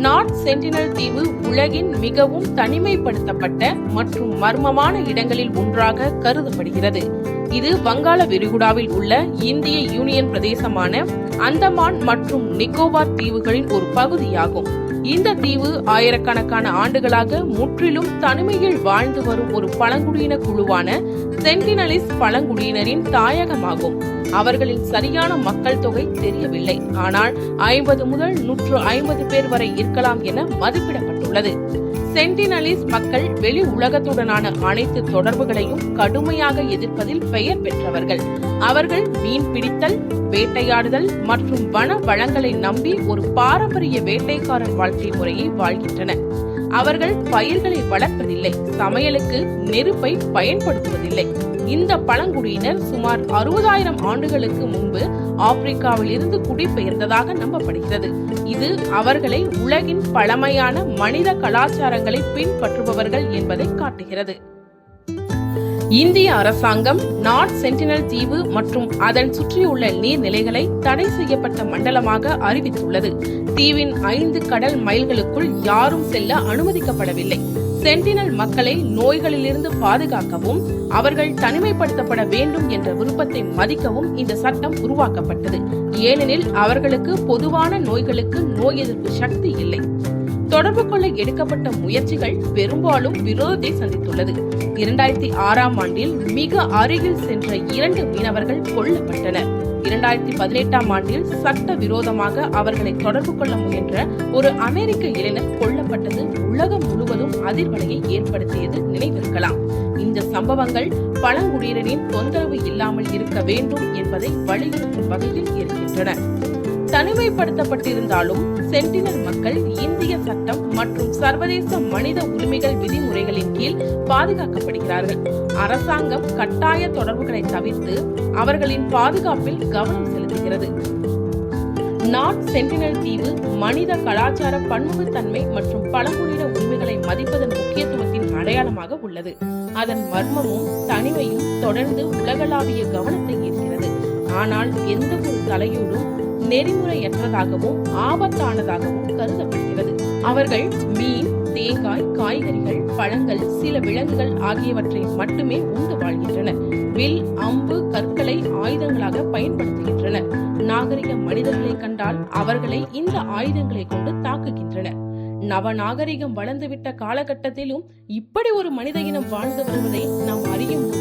North sentinel தீவு உலகின் மிகவும் தனிமைப்படுத்தப்பட்ட மற்றும் மர்மமான இடங்களில் ஒன்றாக கருதப்படுகிறது. இது வங்காள விரிகுடாவில் உள்ள இந்திய யூனியன் பிரதேசமான அந்தமான் மற்றும் நிக்கோபார் தீவுகளின் ஒரு பகுதியாகும். இந்த தீவு ஆயிரக்கணக்கான ஆண்டுகளாக முற்றிலும் தனிமையில் வாழ்ந்து வரும் ஒரு பழங்குடியின குழுவான சென்டினலிஸ் பழங்குடியினரின் தாயகமாகும். அவர்களின் சரியான மக்கள் தொகை தெரியவில்லை. ஆனால் ஐம்பது முதல் நூற்று ஐம்பது பேர் வரை இருக்கலாம் என மதிப்பிடப்பட்டுள்ளது. சென்டினலிஸ் மக்கள் வெளி உலகத்துடனான அனைத்து தொடர்புகளையும் கடுமையாக எதிர்ப்பதில் பெயர் பெற்றவர்கள். அவர்கள் மீன் பிடித்தல் வேட்டையாடுதல் மற்றும் வன வளங்களை நம்பி ஒரு பாரம்பரிய வேட்டைக்காரன் வாழ்க்கை முறையை வாழ்கின்றனர். அவர்கள் பயிர்களை வளர்ப்பதில்லை. சமையலுக்கு நெருப்பை பயன்படுத்துவதில்லை. இந்த பழங்குடியினர் சுமார் அறுபதாயிரம் ஆண்டுகளுக்கு முன்பு ஆப்பிரிக்காவில் இருந்து குடிபெயர்ந்ததாக நம்பப்படுகிறது. இது அவர்களை உலகின் பழமையான மனித கலாச்சாரங்களை பின்பற்றுபவர்கள் என்பதை காட்டுகிறது. இந்திய அரசாங்கம் நார்த் சென்டினல் தீவு மற்றும் அதன் சுற்றியுள்ள நீர்நிலைகளை தடை செய்யப்பட்ட மண்டலமாக அறிவித்துள்ளது. தீவின் ஐந்து கடல் மைல்களுக்குள் யாரும் செல்ல அனுமதிக்கப்படவில்லை. சென்டினல் மக்களை நோய்களிலிருந்து பாதுகாக்கவும் அவர்கள் தனிமைப்படுத்தப்பட வேண்டும் என்ற விருப்பத்தை மதிக்கவும் இந்த சட்டம் உருவாக்கப்பட்டது. ஏனெனில் அவர்களுக்கு பொதுவான நோய்களுக்கு நோய் எதிர்ப்பு சக்தி இல்லை. தொடர்பு கொள்ள எடுக்கப்பட்ட முயற்சிகள் பெரும்பாலும் விரோதத்தை சந்தித்துள்ளது. இரண்டாயிரத்தி ஆறாம் ஆண்டில் மிக அருகில் சென்ற இரண்டு மீனவர்கள் கொல்லப்பட்டனர். இரண்டாயிரத்தி பதினெட்டாம் ஆண்டில் சட்ட விரோதமாக அவர்களை தொடர்பு கொள்ள முயன்ற ஒரு அமெரிக்க இளைஞர் கொல்லப்பட்டது உலகம் முழுவதும் அதிர்வலையை ஏற்படுத்தியது நினைவிருக்கலாம். இந்த சம்பவங்கள் பழங்குடியினரின் தொந்தரவு இல்லாமல் இருக்க வேண்டும் என்பதை வலியுறுத்தும் வகையில் இருக்கின்றன. தனிமைப்படுத்தப்பட்டிருந்தாலும் சென்டினல் மக்கள் இந்திய சட்டம் மற்றும் சர்வதேச மனித உரிமைகள் விதிமுறைகளின் கீழ் பாதுகாக்கப்படுகிறார்கள். அரசாங்கம் கட்டாய தொடர்புகளை தவிர்த்து அவர்களின் பாதுகாப்பில் கவனம் செலுத்துகிறது. நார்த் சென்டினல் தீவு மனித கலாச்சார பன்முகத்தன்மை மற்றும் பழங்குடியின உரிமைகளை மதிப்பதன் முக்கியத்துவத்தின் அடையாளமாக உள்ளது. அதன் மர்மமும் தனிமையும் தொடர்ந்து உலகளாவிய கவனத்தை ஈர்க்கிறது. ஆனால் எந்த ஒரு தலையீடும் நெறிமுறையற்றதாகவும் ஆபத்தானதாகவும் கருதப்படுகிறது. அவர்கள் மீன் தேங்காய் காய்கறிகள் பழங்கள் சில விலங்குகள் ஆகியவற்றை மட்டுமே உண்டு வாழ்கின்றனர். வில் அம்பு கற்களை ஆயுதங்களாக பயன்படுத்துகின்றனர். நாகரிக மனிதர்களை கண்டால் அவர்களை இந்த ஆயுதங்களை கொண்டு தாக்குகின்றனர். நவநாகரிகம் வளர்ந்துவிட்ட காலகட்டத்திலும் இப்படி ஒரு மனித இனம் வாழ்ந்து வருவதை நாம் அறியும் போது